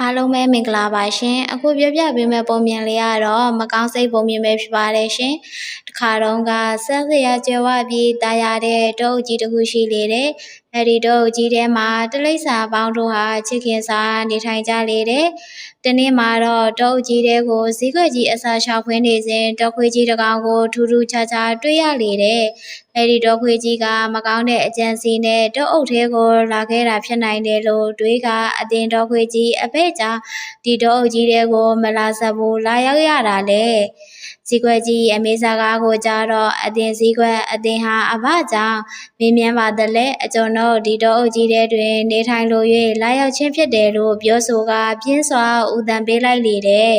အားလုံးပဲမင်္ဂလာပါရှင်အခုပြောပြပေးမယ့်ပုံမြင်လေးကတော့မကောင်းစိတ်ပုံမြင်ပဲဖြစ်ပါတယ်ရှင်တခါတော့ကဆက်စရာကြွယ်ဝပြီးတာယာတဲ့တုပ်ကြီးတစ်ခုရှိလေတဲ့ အဲ့ဒီတုပ်ကြီးထဲမှာတလိ္ဆာပေါင်းတို့ဟာချစ်ခင်စာနေထိုင်ကြလေတဲ့တနေ့မှာတော့တုပ်ကြီးတဲ့ကိုဇီးခွက်ကြီးအစာရှောက်ဖွင်းနေစဉ်တောခွေးကြီးတစ်ကောင်ကိုထူးထူးခြားခြားတွေ့ရလေတဲ့အဲ့ဒီတောခွေးကြီးကမကောင်းတဲ့အကြံစီနဲ့တုပ်အုပ်ထဲကိုလာခဲ့တာဖြစ်နိုင်တယ်လို့တွေးကအတင်တောခွေးကြီးအဖေ့ကြောင့်ဒီတောအုပ်ကြီးတဲ့ကိုမလာဆက်ဘူးလာရောက်ရတာလေ ဇီခွက်ကြီးအမေစာကားကိုကြတော့အတင်ဇီခွက်အတင်ဟာအဘကြောင့်မင်းမြန်းပါတလဲအကျွန်ုပ်ဒီတောအုပ်ကြီးတဲ့တွင် နေထိုင်လို၍လာရောက်ခြင်းဖြစ်တယ်လို့ပြောဆိုကပြင်းစွာဥဒံပေးလိုက်လေတဲ့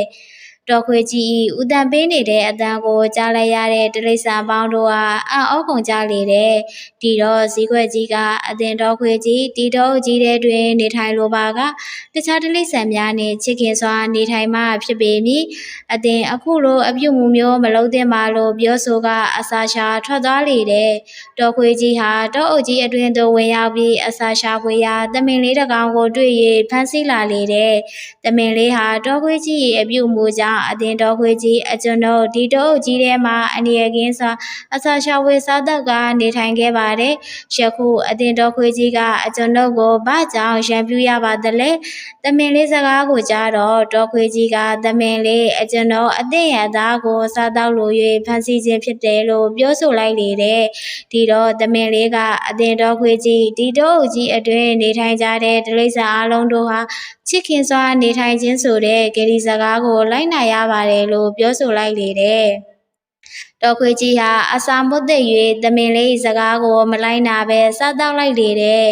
တော်ခွေကြီးဤဥတန်ပေးနေတဲ့အတန်ကိုကြားလိုက်ရတဲ့တိရစ္ဆာန်ပေါင်းတို့ဟာအံ့ဩကုန်ကြလေတဲ့ဒီတော့ဇီးခွက်ကြီးကအတင်တော်ခွေကြီးတီတော်ကြီးတဲ့တွင် နေထိုင်လိုပါကတခြားတိရစ္ဆာန်များနှင့်ချစ်ခင်စွာနေထိုင်မှဖြစ်ပေမည်အတင်အခုလိုအပြုတ်မှုမျိုးမလုံးသင့်ပါလို့ပြောဆိုကအစာရှာထွက်သွားလေတဲ့တော်ခွေကြီးဟာတောအုပ်ကြီးအတွင်သို့ဝင်ရောက်ပြီးအစာရှာဖွေရာတမင်လေးတစ်ကောင်ကိုတွေ့၍ဖမ်းဆီးလာလေတဲ့တမင်လေးဟာတော်ခွေကြီး၏အပြုတ်မှုကြောင့်အတင်တော်ခွေကြီးအကျွန်ုပ်ဒီတောအုပ်ကြီးထဲမှာအနေရကင်းစွာအစာရှာဖွေစားတော့ကနေထိုင်ခဲ့ပါတယ်ယခုအတင်တော်ခွေကြီးကအကျွန်ုပ်ကိုဘာကြောင့်ရံပြူရပါသလဲတမင်လေးစကားကိုကြားတော့တော်ခွေကြီးကတမင်လေးအကျွန်ုပ်အသင့်ရသားကိုစားတော့လို၍ဖန်ဆီးခြင်းဖြစ်တယ်လို့ပြောဆိုလိုက်လေတဲ့ဒီတော့တမင်လေးကအတင်တော်ခွေကြီးဒီတော့အကြီးအတွင်နေထိုင်ကြတဲ့ဒလိဆာအလုံးတို့ဟာချစ်ခင်စွာနေထိုင်ခြင်းဆိုတဲ့ဂရီစကားကိုလိုက်နာရပါတယ်လို့ပြောဆိုလိုက်လေတဲ့တော်ခွေကြီးဟာအစာမွတ်သိ၍တမင်လေးစကားကိုမလိုက်နာပဲစားတော့လိုက်လေတဲ့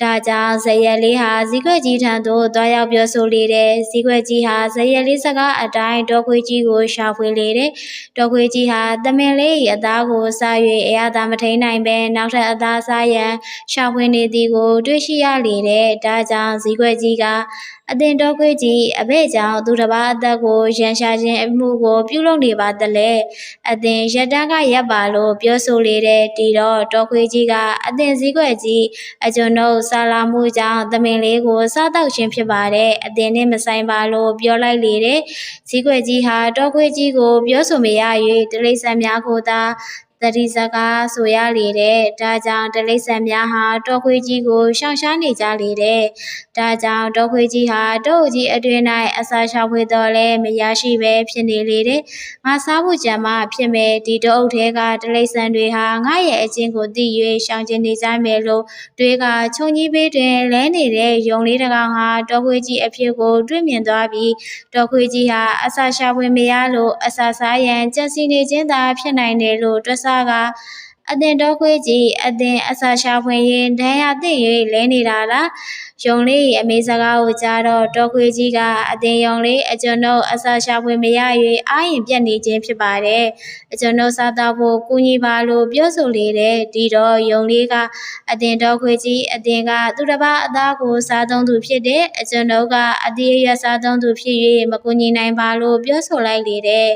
ဒါကြောင့်ဇယက်လေးဟာဇီခွက်ကြီးထံသို့တွားရောက်ပြောဆိုလေတဲ့ဇီခွက်ကြီးဟာဇယက်လေးစကားအတိုင်းတော်ခွေကြီးကိုရှာဖွေလေတဲ့တော်ခွေကြီးဟာတမင်လေး၏အသားကိုစား၍အရသာမထိန်နိုင်ပဲနောက်ထပ်အသားစားရန်ရှာဖွေနေသည်ကိုတွေ့ရှိရလေတဲ့ဒါကြောင့်ဇီခွက်ကြီးကအတင်တော်ခွေကြီးအဘဲ့ကြောင့်သူတစ်ပါးအသက်ကိုရန်ရှာခြင်းအမှုကို ပြုလုပ်နေပါတလဲအတင်ရတန်းကရပ်ပါလို့ပြောဆိုလေတဲ့တီတော့တော်ခွေကြီးကအတင်စည်းခွက်ကြီးအကျွန်ုပ်ဆာလာမှုကြောင့်သမင်လေးကိုစားတော့ခြင်းဖြစ်ပါတယ်အတင်နဲ့မဆိုင်ပါလို့ပြောလိုက်လေတဲ့စည်းခွက်ကြီးဟာတော်ခွေကြီးကိုပြောဆိုမရ၍တလိဆန်များကိုသာ တတိစကားဆိုရလေတဲ့ဒါကြောင့်တလိဆန်များဟာတော်ခွေကြီးကိုရှောင်ရှားနေကြလေတဲ့ဒါကြောင့်တော်ခွေကြီးဟာတောအကြီးအတွင်၌အစာရှာဖွေတော်လဲမရရှိပဲဖြစ်နေလေတဲ့ငါစားဖို့ကြံမှဖြစ်မယ်ဒီတောအုပ်ထဲကတလိဆန်တွေဟာငါရဲ့အချင်းကိုသိ၍ရှောင်ကျင်နေကြမယ်လို့တွေးကခြုံကြီးပေးတွင်လဲနေတဲ့ယုံလေးတစ်ကောင်ဟာတော်ခွေကြီးအဖြစ်ကိုတွေ့မြင်သွားပြီးတော်ခွေကြီးဟာအစာရှာဖွေမရလို့အစာစားရန်ကြံစီနေခြင်းသာဖြစ်နိုင်တယ်လို့တွက်ဆက အတင်တော်ခွေးကြီးအတင်အစာရှာဖွေရင်ဒဏ်ရာသိ၍လဲနေတာလားယုံလေးအမေစကားကိုကြားတော့တော်ခွေကြီးကအတင်ယုံလေးအကျွန်ုပ်အစာရှာဖွေမရ၍အာရင်ပြက်နေခြင်းဖြစ်ပါတယ်အကျွန်ုပ်စားတော့ဖို့ကူညီပါလို့ပြောဆိုလေတဲ့ဒီတော့ယုံလေးကအတင်တော်ခွေကြီးအတင်ကသူတစ်ပါးအသားကိုစားသုံးသူဖြစ်တဲ့အကျွန်ုပ်ကအတီးအရစားသုံးသူဖြစ်၍မကူညီနိုင်ပါလို့ပြောဆိုလိုက်လေတဲ့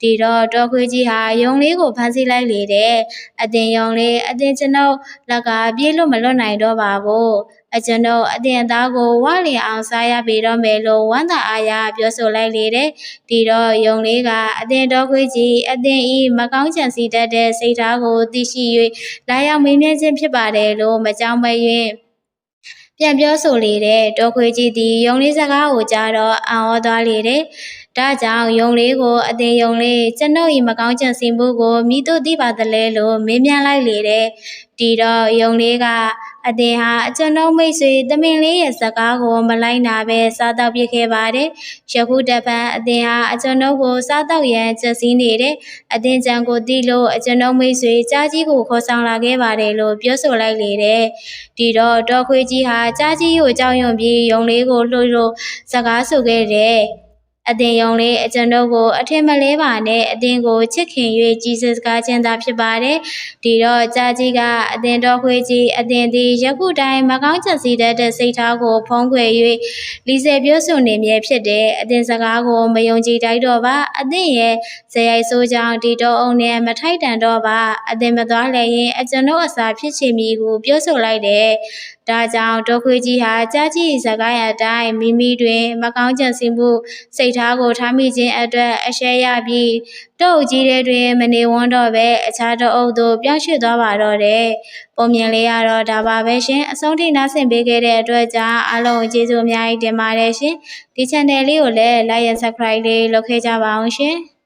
ဒီတော့တော်ခွေကြီးဟာယုံလေးကိုဖမ်းဆီးလိုက်လေတဲ့အတင်ယုံလေးအတင်ကျွန်ုပ်လက်ကပြေးလို့မလွတ်နိုင်တော့ပါဘူးအကျွန်ုပ်အတင်သားကိုဝလျင်အောင်စားရပေတော့မယ်လို့ဝမ်းသာအားရပြောဆိုလိုက်လေတဲ့ဒီတော့ယုံလေးကအတင်တော်ခွေးကြီးအတင်ဤမကောင်းချင်စီတတ်တဲ့စိတ်ဓာတ်ကိုသိရှိ၍လာရောက်မေးမြန်းခြင်းဖြစ်ပါတယ်လို့မကြောက်မရွံ့ ပြန်ပြောဆိုလေတဲ့တော်ခွေကြီးသည်ယုံလေးစကားကိုကြားတော့အံ့ဩသွားလေတဲ့ဒါကြောင့်ယုံလေးကိုအတင်ယုံလေးကျွန်ုပ်ဤမကောင်းချင်စီမှုကိုမိတို့သိပါသလဲလို့မေးမြန်းလိုက်လေတဲ့ ဒီတော့ယုံလေးကအတင်ဟာအကျွန်ုပ်မိတ်ဆွေတမင်လေးရဲ့စကားကိုမလိုက်နာပဲစားတော့ပြခဲ့ပါတယ်ယခုတပံအတင်ဟာအကျွန်ုပ်ကိုစားတော့ရန်ချက်စည်းနေတယ်အတင်ကြံကိုတီးလို့အကျွန်ုပ်မိတ်ဆွေကြားကြီးကိုခေါ်ဆောင်လာခဲ့ပါတယ်လို့ပြောဆိုလိုက်လေတဲ့ဒီတော့တော်ခွေကြီးဟာကြားကြီးကိုကြောက်ရွံ့ပြီးယုံလေးကိုလှုပ်လို့စကားဆိုခဲ့တယ် အသင်ယုံလေးအကျွန်ုပ်ကိုအထင်မလဲပါနဲ့အသင်ကိုချစ်ခင်၍ကြည်စစကားခြင်းသာဖြစ်ပါတယ်ဒီတော့ကြာကြီးကအသင်တော်ခွေကြီးအသင်သည်ယခုတိုင်းမကောင်းချက်စီတတ်တဲ့စိတ်ထားကိုဖုံးကွယ်၍လီဆယ်ပြောဆိုနေမြဲဖြစ်တဲ့အသင်စကားကိုမယုံကြည်တိုက်တော့ပါအသင်ရဲ့ဇေယိုက်ဆိုးကြောင့်ဒီတော့အောင်နဲ့မထိုက်တန်တော့ပါအသင်မသွားလည်းရင်အကျွန်ုပ်အစာဖြစ်ချင်မည်ဟုပြောဆိုလိုက်တယ်ဒါကြောင့်ဒေါခွေကြီးဟာကြာကြီးစကားရတိုင်းမိမိတွင်မကောင်းကြံစည်မှုစိတ်ထားကိုထားမိခြင်းအတွက်အရှက်ရပြီးတုတ်ကြီးတဲ့တွင်မနေဝန်းတော့ပဲအခြားတအုပ်သို့ပြောင်းရွှေ့သွားပါတော့တယ်။ပုံမြင်လေးရတော့ဒါပါပဲရှင်အဆုံးထိနားဆင်ပေးခဲ့တဲ့အတွက်ကြောင့်အားလုံးကျေးဇူးအများကြီးတင်ပါတယ်ရှင်။ဒီ channel လေးကိုလည်း like and subscribe လေးလုပ်ခဲ့ကြပါအောင်ရှင်။